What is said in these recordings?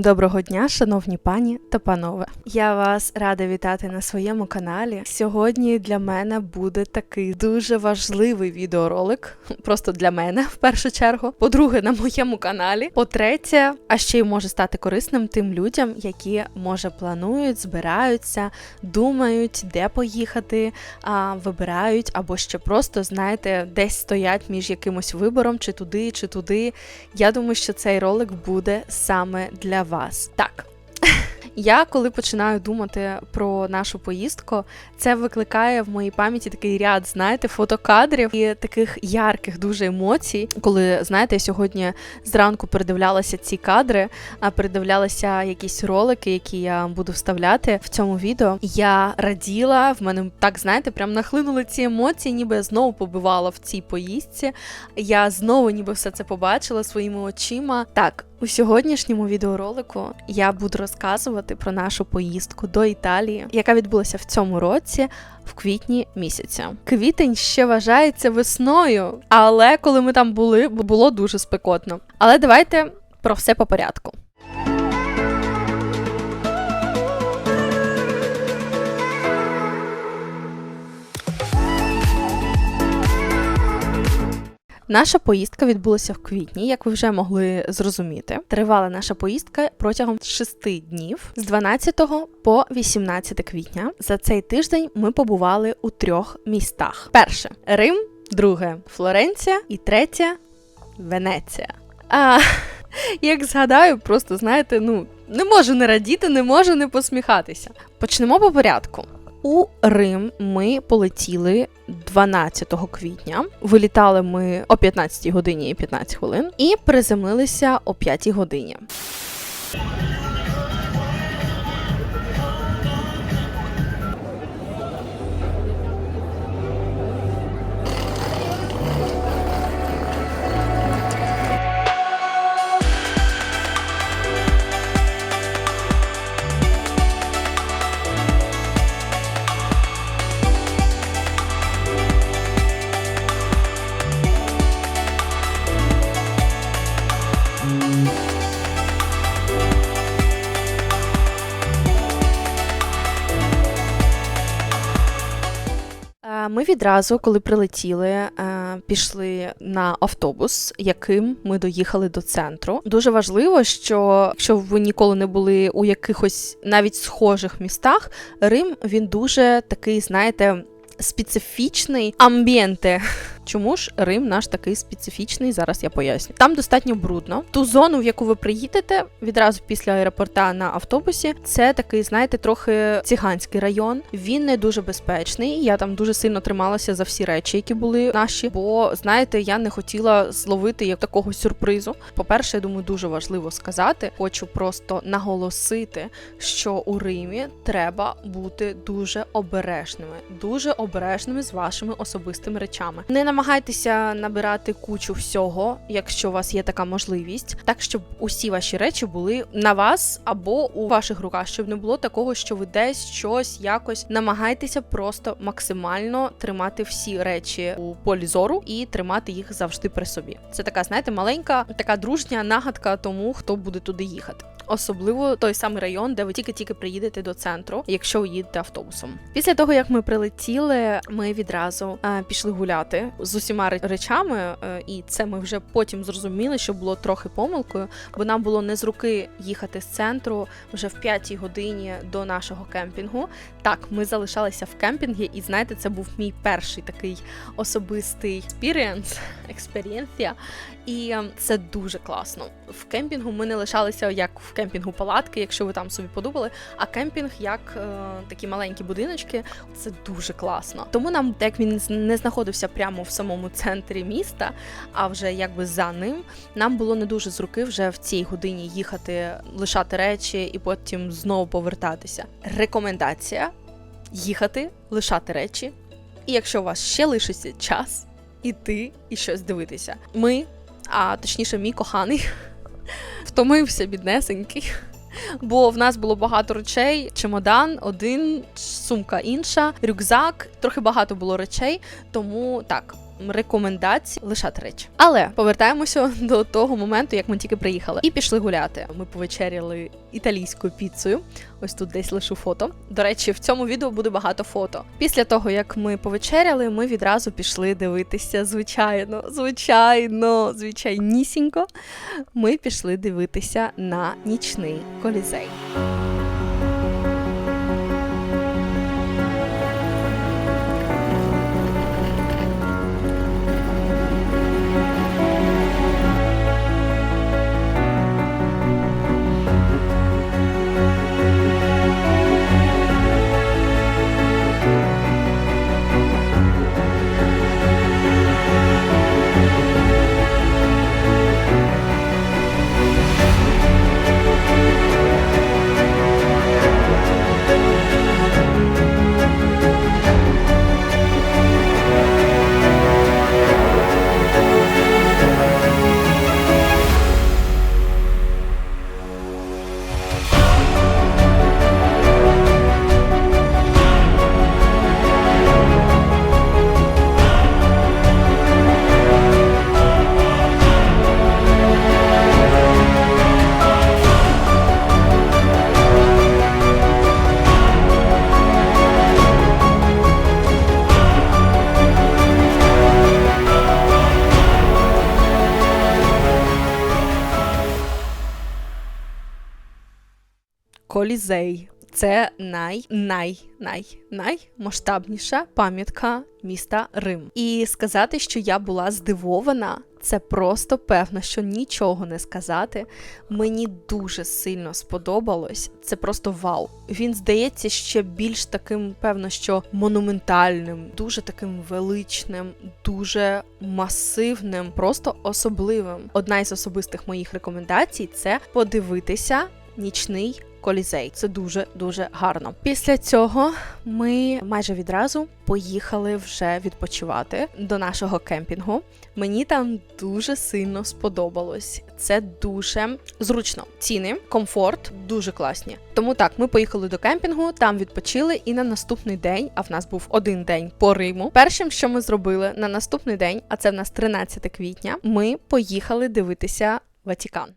Доброго дня, шановні пані та панове. Я вас рада вітати на своєму каналі. Сьогодні для мене буде такий дуже важливий відеоролик. Просто для мене в першу чергу. По-друге, на моєму каналі. По-третє, а ще й може стати корисним тим людям, які може планують, збираються, думають, де поїхати, а, вибирають, або ще просто знаєте, десь стоять між якимось вибором, чи туди, чи туди. Я думаю, що цей ролик буде саме для вас. Так. Я коли починаю думати про нашу поїздку, це викликає в моїй пам'яті такий ряд, знаєте, фотокадрів і таких ярких дуже емоцій. Коли знаєте, я сьогодні зранку передивлялася ці кадри, а передивлялася якісь ролики, які я буду вставляти в цьому відео. Я раділа, в мене так знаєте, прям нахлинули ці емоції, ніби я знову побивала в цій поїздці. Я знову ніби все це побачила своїми очима. Так, у сьогоднішньому відеоролику я буду розказувати про нашу поїздку до Італії, яка відбулася в цьому році в квітні місяця. Квітень ще вважається весною, але коли ми там були, було дуже спекотно. Але давайте про все по порядку. Наша поїздка відбулася в квітні, як ви вже могли зрозуміти. Тривала наша поїздка протягом шести днів з 12 по 18 квітня. За цей тиждень ми побували у трьох містах: перше Рим, друге Флоренція і третє Венеція. А як згадаю, просто знаєте, ну не можу не радіти, не можу не посміхатися. Почнемо по порядку. У Рим ми полетіли 12 квітня. Вилітали ми о 15 годині і 15 хвилин і приземлилися о 5 годині. Відразу, коли прилетіли, е, пішли на автобус, яким ми доїхали до центру. Дуже важливо, що якщо ви ніколи не були у якихось навіть схожих містах, Рим він дуже такий, знаєте. Специфічний амбієнте. Чому ж Рим наш такий специфічний? Зараз я поясню. Там достатньо брудно. Ту зону, в яку ви приїдете відразу після аеропорта на автобусі, це такий, знаєте, трохи циганський район. Він не дуже безпечний. Я там дуже сильно трималася за всі речі, які були наші. Бо знаєте, я не хотіла зловити як такого сюрпризу. По-перше, я думаю, дуже важливо сказати. Хочу просто наголосити, що у Римі треба бути дуже обережними, дуже обережними з вашими особистими речами. Не намагайтеся набирати кучу всього, якщо у вас є така можливість, так щоб усі ваші речі були на вас або у ваших руках, щоб не було такого, що ви десь щось якось намагайтеся просто максимально тримати всі речі у полі зору і тримати їх завжди при собі. Це така, знаєте, маленька, така дружня нагадка тому, хто буде туди їхати. Особливо той самий район, де ви тільки-тільки приїдете до центру, якщо ви їдете автобусом. Після того як ми прилетіли, ми відразу е, пішли гуляти з усіма речами, е, і це ми вже потім зрозуміли, що було трохи помилкою, бо нам було не з руки їхати з центру вже в п'ятій годині до нашого кемпінгу. Так, ми залишалися в кемпінгі, і знаєте, це був мій перший такий особистий експірієнс, експеріенція. І е, це дуже класно. В кемпінгу ми не лишалися як в кемпінгу палатки, якщо ви там собі подумали. А кемпінг як е, такі маленькі будиночки, це дуже класно. Тому нам, як він не знаходився прямо в самому центрі міста, а вже якби за ним, нам було не дуже з руки вже в цій годині їхати, лишати речі і потім знову повертатися. Рекомендація їхати, лишати речі. І якщо у вас ще лишиться час, іти і щось дивитися. Ми, а точніше, мій коханий, втомився біднесенький. Бо в нас було багато речей: чемодан, один, сумка інша, рюкзак. Трохи багато було речей. Тому так, рекомендацій лишати речі. Але повертаємося до того моменту, як ми тільки приїхали, і пішли гуляти. Ми повечеряли італійською піцею. Ось тут десь лишу фото. До речі, в цьому відео буде багато фото. Після того, як ми повечеряли, ми відразу пішли дивитися. Звичайно, звичайно, звичайнісінько. Ми пішли дивитися на нічний колізей. Колізей. Це най най най наймасштабніша пам'ятка міста Рим. І сказати, що я була здивована, це просто певно, що нічого не сказати. Мені дуже сильно сподобалось. Це просто вау. Він здається ще більш таким, певно, що монументальним, дуже таким величним, дуже масивним, просто особливим. Одна із особистих моїх рекомендацій це подивитися нічний колізей. Це дуже дуже гарно. Після цього ми майже відразу поїхали вже відпочивати до нашого кемпінгу. Мені там дуже сильно сподобалось. Це дуже зручно. Ціни, комфорт дуже класні. Тому так, ми поїхали до кемпінгу, там відпочили, і на наступний день, а в нас був один день по Риму. Першим, що ми зробили на наступний день, а це в нас 13 квітня, ми поїхали дивитися Ватікан.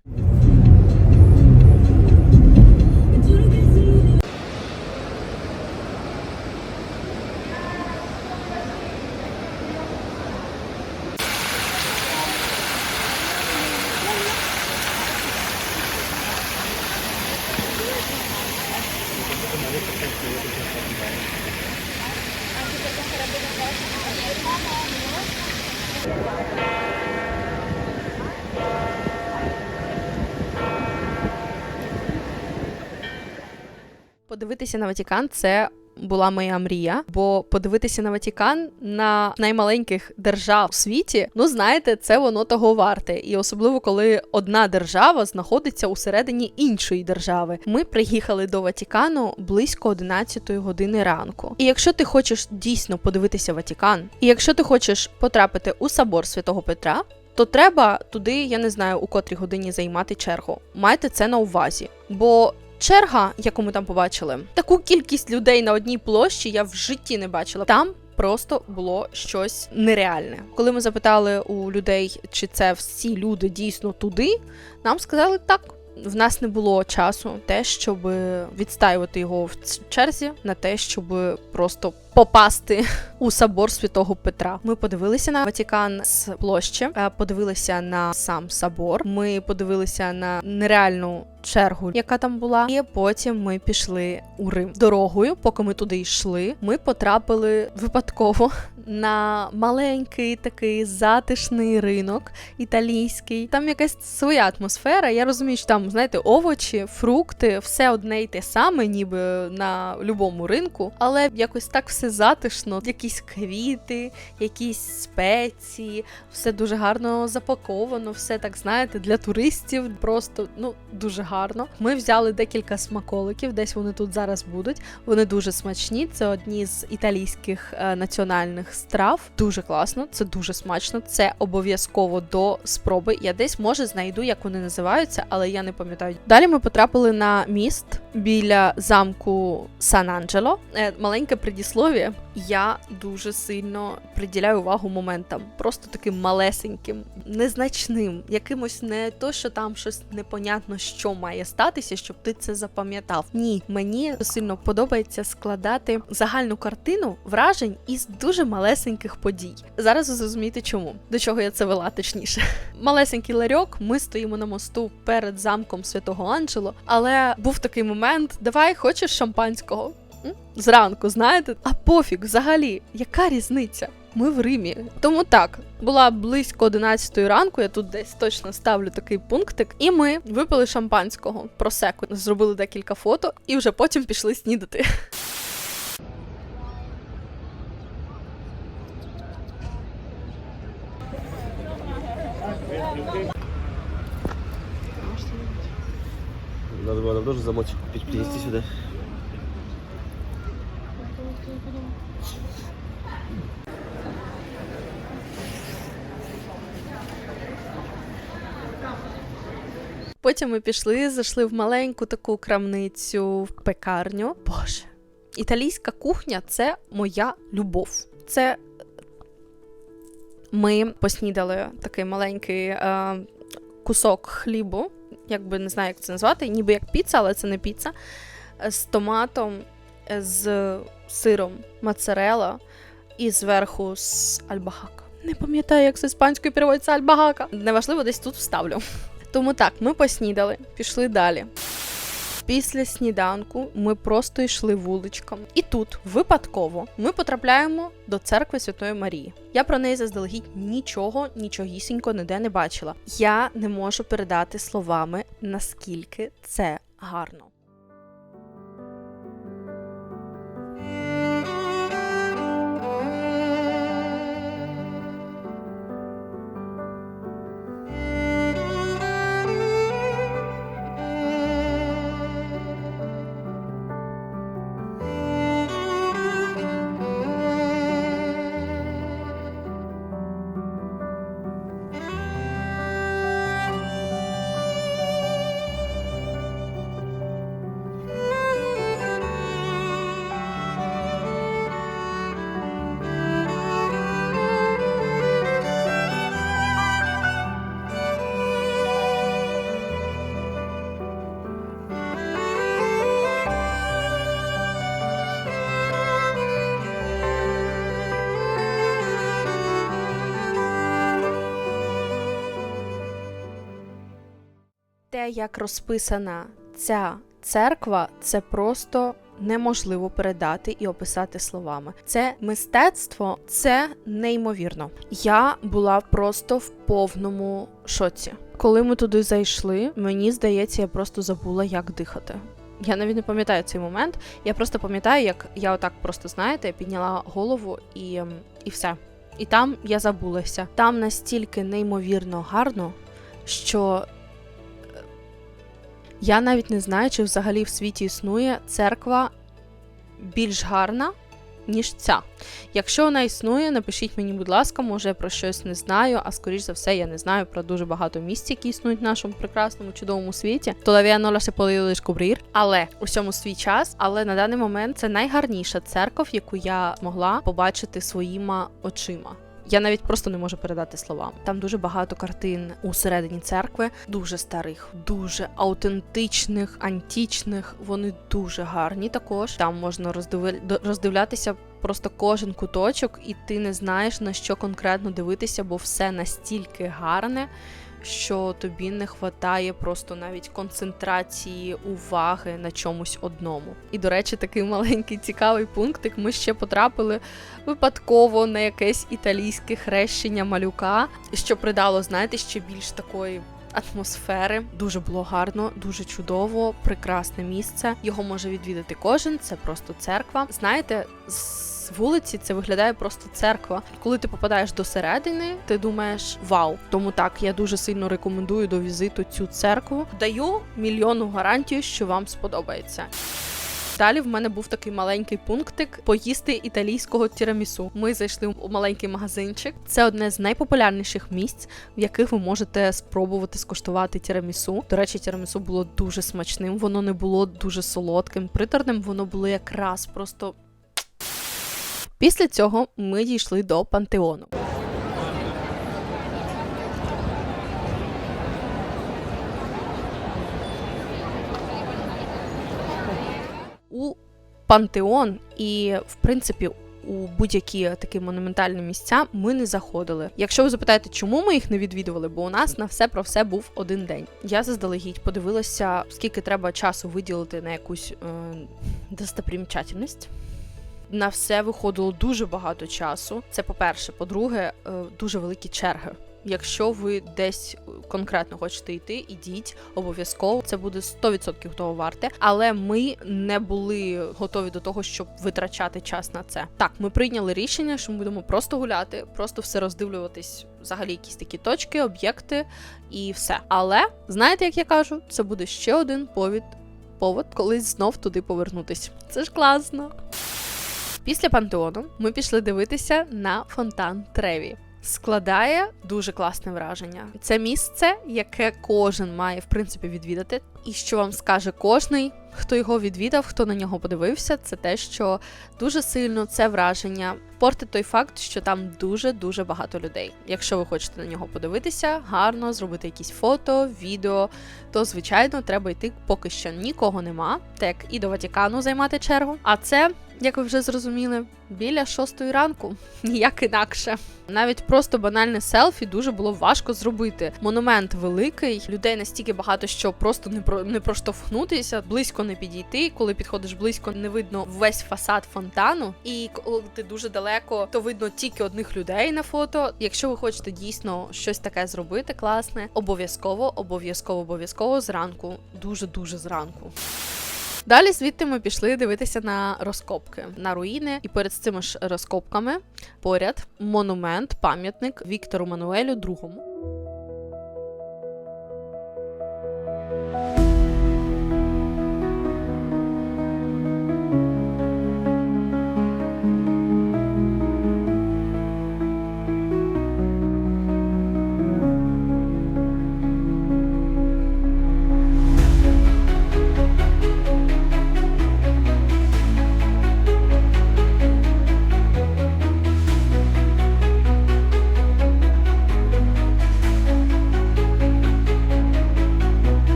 Подивитися на Ватікан це була моя мрія, бо подивитися на Ватікан на наймаленьких держав у світі, ну знаєте, це воно того варте. І особливо коли одна держава знаходиться у середині іншої держави. Ми приїхали до Ватікану близько 11 години ранку. І якщо ти хочеш дійсно подивитися Ватікан, і якщо ти хочеш потрапити у собор святого Петра. То треба туди, я не знаю, у котрій годині займати чергу. Майте це на увазі. Бо черга, яку ми там побачили, таку кількість людей на одній площі я в житті не бачила. Там просто було щось нереальне. Коли ми запитали у людей, чи це всі люди дійсно туди, нам сказали так. В нас не було часу те, щоб відстаювати його в черзі, на те, щоб просто попасти у собор святого Петра. Ми подивилися на Ватікан з площі, е, подивилися на сам собор. Ми подивилися на нереальну чергу, яка там була, і потім ми пішли у Рим. Дорогою, поки ми туди йшли, ми потрапили випадково на маленький такий затишний ринок італійський. Там якась своя атмосфера. Я розумію, що там, знаєте, овочі, фрукти, все одне й те саме, ніби на любому ринку, але якось так все затишно, якісь квіти, якісь спеції, все дуже гарно запаковано, все так знаєте, для туристів просто ну дуже гарно. Ми взяли декілька смаколиків, десь вони тут зараз будуть. Вони дуже смачні. Це одні з італійських е, національних страв. Дуже класно, це дуже смачно. Це обов'язково до спроби. Я десь може знайду, як вони називаються, але я не пам'ятаю. Далі ми потрапили на міст біля замку Сан Анджело. Е, маленьке предіслов'я. Я дуже сильно приділяю увагу моментам, просто таким малесеньким, незначним, якимось не то, що там щось непонятно, що має статися, щоб ти це запам'ятав. Ні, мені сильно подобається складати загальну картину вражень із дуже малесеньких подій. Зараз ви зрозумієте, чому до чого я це вела точніше. Малесенький ларьок, ми стоїмо на мосту перед замком святого Анджело, але був такий момент: давай хочеш шампанського? Зранку, знаєте? А пофіг, взагалі, яка різниця? Ми в Римі. Тому так, була близько 11 ранку, я тут десь точно ставлю такий пунктик, і ми випили шампанського просеку, зробили декілька фото і вже потім пішли снідати. Надо было нам тоже замочек купить, принести. Потім ми пішли, зайшли в маленьку таку крамницю, в пекарню. Боже, італійська кухня це моя любов. Це ми поснідали такий маленький е, кусок хлібу, якби не знаю, як це назвати, ніби як піца, але це не піца, з томатом, з сиром моцарелла і зверху з альбагака. Не пам'ятаю, як з іспанською переводиться альбагака. Неважливо, десь тут вставлю. Тому так, ми поснідали, пішли далі. Після сніданку ми просто йшли вуличком. І тут, випадково, ми потрапляємо до церкви Святої Марії. Я про неї заздалегідь нічого, нічогісінько ніде не бачила. Я не можу передати словами, наскільки це гарно. Як розписана ця церква, це просто неможливо передати і описати словами. Це мистецтво, це неймовірно. Я була просто в повному шоці. Коли ми туди зайшли, мені здається, я просто забула, як дихати. Я навіть не пам'ятаю цей момент. Я просто пам'ятаю, як я отак просто знаєте, підняла голову і, ем, і все. І там я забулася. Там настільки неймовірно гарно, що я навіть не знаю, чи взагалі в світі існує церква більш гарна, ніж ця. Якщо вона існує, напишіть мені, будь ласка, може я про щось не знаю, а скоріш за все, я не знаю про дуже багато місць, які існують в нашому прекрасному чудовому світі. Todavía no las he podido але у всьому свій час. Але на даний момент це найгарніша церква, яку я могла побачити своїми очима. Я навіть просто не можу передати словами. Там дуже багато картин у середині церкви, дуже старих, дуже аутентичних, античних. Вони дуже гарні. Також там можна роздивля... роздивлятися просто кожен куточок, і ти не знаєш на що конкретно дивитися, бо все настільки гарне. Що тобі не вистачає просто навіть концентрації уваги на чомусь одному. І, до речі, такий маленький цікавий пунктик. Ми ще потрапили випадково на якесь італійське хрещення малюка, що придало, знаєте, ще більш такої. Атмосфери дуже було гарно, дуже чудово, прекрасне місце. Його може відвідати кожен. Це просто церква. Знаєте, з вулиці це виглядає просто церква. Коли ти попадаєш до середини, ти думаєш вау. Тому так я дуже сильно рекомендую до візиту цю церкву. Даю мільйонну гарантію, що вам сподобається. Далі в мене був такий маленький пунктик поїсти італійського тірамісу. Ми зайшли у маленький магазинчик. Це одне з найпопулярніших місць, в яких ви можете спробувати скуштувати тірамісу. До речі, тірамісу було дуже смачним, воно не було дуже солодким, приторним, воно було якраз просто. Після цього ми дійшли до пантеону. У пантеон і, в принципі, у будь-які такі монументальні місця ми не заходили. Якщо ви запитаєте, чому ми їх не відвідували, бо у нас на все про все був один день. Я заздалегідь подивилася, скільки треба часу виділити на якусь е, достопримічательність. На все виходило дуже багато часу. Це по-перше. По-друге, е, дуже великі черги. Якщо ви десь конкретно хочете йти, ідіть обов'язково. Це буде 100% того варте. Але ми не були готові до того, щоб витрачати час на це. Так, ми прийняли рішення, що ми будемо просто гуляти, просто все роздивлюватись, взагалі якісь такі точки, об'єкти і все. Але знаєте, як я кажу, це буде ще один повід, повод колись знов туди повернутись. Це ж класно. Після пантеону ми пішли дивитися на фонтан Треві. Складає дуже класне враження. Це місце, яке кожен має в принципі відвідати. І що вам скаже кожний, хто його відвідав, хто на нього подивився, це те, що дуже сильно це враження портить той факт, що там дуже дуже багато людей. Якщо ви хочете на нього подивитися, гарно зробити якісь фото, відео, то звичайно треба йти, поки що нікого нема, так і до Ватикану займати чергу. А це, як ви вже зрозуміли, біля шостої ранку, ніяк інакше. Навіть просто банальне селфі дуже було важко зробити. Монумент великий, людей настільки багато, що просто не про не проштовхнутися, близько не підійти. Коли підходиш близько, не видно весь фасад фонтану. І коли ти дуже далеко, то видно тільки одних людей на фото. Якщо ви хочете дійсно щось таке зробити, класне, обов'язково, обов'язково, обов'язково зранку, дуже дуже зранку. Далі звідти ми пішли дивитися на розкопки на руїни, і перед цими ж розкопками поряд монумент, пам'ятник Віктору Мануелю II.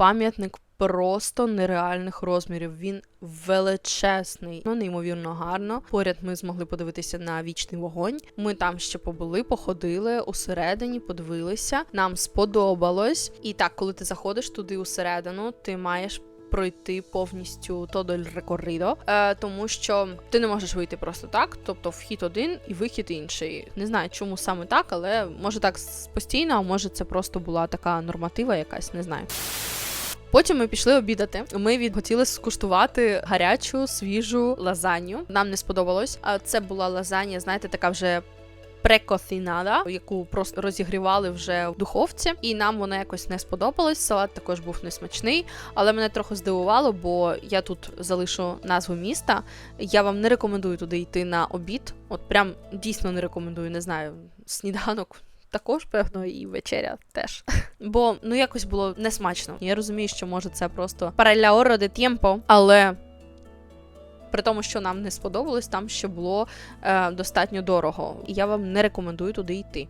Пам'ятник просто нереальних розмірів. Він величезний, ну неймовірно гарно. Поряд ми змогли подивитися на вічний вогонь. Ми там ще побули, походили усередині, подивилися. Нам сподобалось. І так, коли ти заходиш туди усередину, ти маєш. Пройти повністю тодоль рекоридо, е, тому що ти не можеш вийти просто так, тобто вхід один і вихід інший. Не знаю, чому саме так, але може так постійно, а може це просто була така норматива, якась не знаю. Потім ми пішли обідати. Ми від хотіли скуштувати гарячу свіжу лазанью. Нам не сподобалось. А це була лазанья, знаєте, така вже. Прекофінада, яку просто розігрівали вже в духовці, і нам вона якось не сподобалась. Салат також був несмачний, але мене трохи здивувало, бо я тут залишу назву міста. Я вам не рекомендую туди йти на обід. От прям дійсно не рекомендую, не знаю, сніданок також, певно, і вечеря теж. Бо ну якось було несмачно. Я розумію, що може це просто para де тємпо, але. При тому, що нам не сподобалось, там ще було е, достатньо дорого, і я вам не рекомендую туди йти.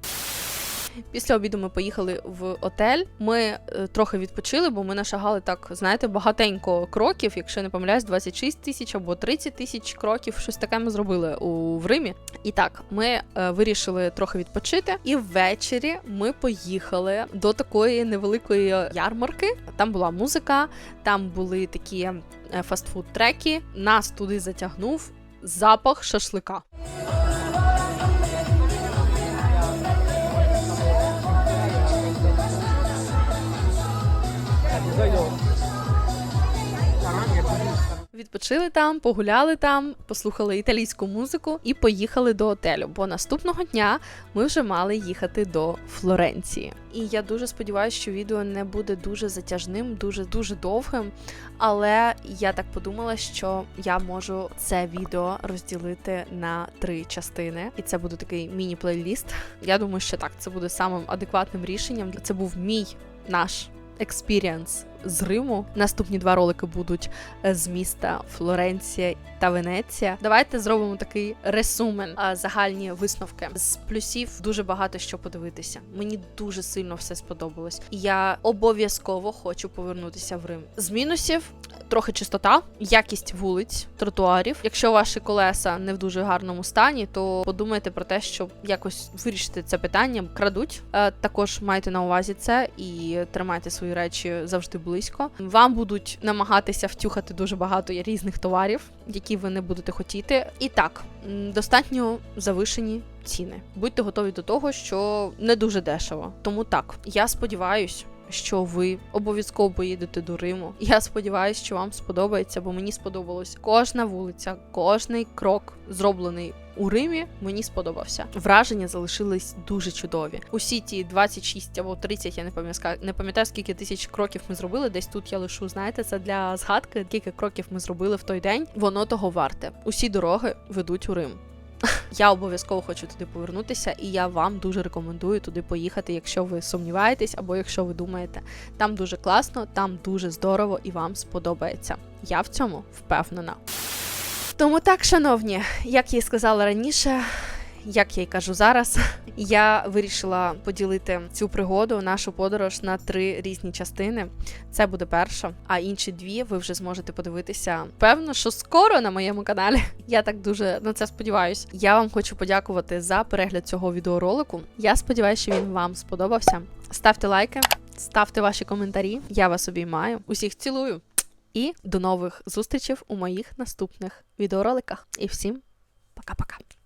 Після обіду ми поїхали в отель. Ми е, трохи відпочили, бо ми нашагали так, знаєте, багатенько кроків, якщо не помиляюсь, 26 тисяч або 30 тисяч кроків. Щось таке ми зробили у в Римі. І так, ми е, вирішили трохи відпочити. І ввечері ми поїхали до такої невеликої ярмарки. Там була музика, там були такі е, фастфуд треки. Нас туди затягнув запах шашлика. Відпочили там, погуляли там, послухали італійську музику і поїхали до отелю. Бо наступного дня ми вже мали їхати до Флоренції. І я дуже сподіваюся, що відео не буде дуже затяжним, дуже дуже довгим. Але я так подумала, що я можу це відео розділити на три частини, і це буде такий міні-плейліст. Я думаю, що так це буде самим адекватним рішенням. Це був мій наш експіріанс з Риму. Наступні два ролики будуть е, з міста Флоренція та Венеція. Давайте зробимо такий ресумен, загальні висновки. З плюсів дуже багато що подивитися. Мені дуже сильно все сподобалось. Я обов'язково хочу повернутися в Рим. З мінусів трохи чистота, якість вулиць, тротуарів. Якщо ваші колеса не в дуже гарному стані, то подумайте про те, щоб якось вирішити це питання. Крадуть. Е, Також майте на увазі це і тримайте свої речі завжди близько. Вам будуть намагатися втюхати дуже багато різних товарів, які ви не будете хотіти. І так, достатньо завишені ціни. Будьте готові до того, що не дуже дешево. Тому так, я сподіваюсь. Що ви обов'язково поїдете до Риму. Я сподіваюся, що вам сподобається, бо мені сподобалось кожна вулиця, кожний крок зроблений у Римі. Мені сподобався. Враження залишились дуже чудові. Усі ті 26 або 30, я не пам'ятаю, не пам'ятаю, скільки тисяч кроків ми зробили. Десь тут я лишу. Знаєте, це для згадки. Скільки кроків ми зробили в той день. Воно того варте. Усі дороги ведуть у Рим. Я обов'язково хочу туди повернутися, і я вам дуже рекомендую туди поїхати, якщо ви сумніваєтесь, або якщо ви думаєте, там дуже класно, там дуже здорово і вам сподобається. Я в цьому впевнена. Тому так, шановні, як я і сказала раніше. Як я й кажу зараз, я вирішила поділити цю пригоду, нашу подорож на три різні частини. Це буде перша, а інші дві ви вже зможете подивитися. Певно, що скоро на моєму каналі. Я так дуже на це сподіваюся. Я вам хочу подякувати за перегляд цього відеоролику. Я сподіваюся, що він вам сподобався. Ставте лайки, ставте ваші коментарі. Я вас обіймаю. Усіх цілую. І до нових зустрічей у моїх наступних відеороликах. І всім пока-пока.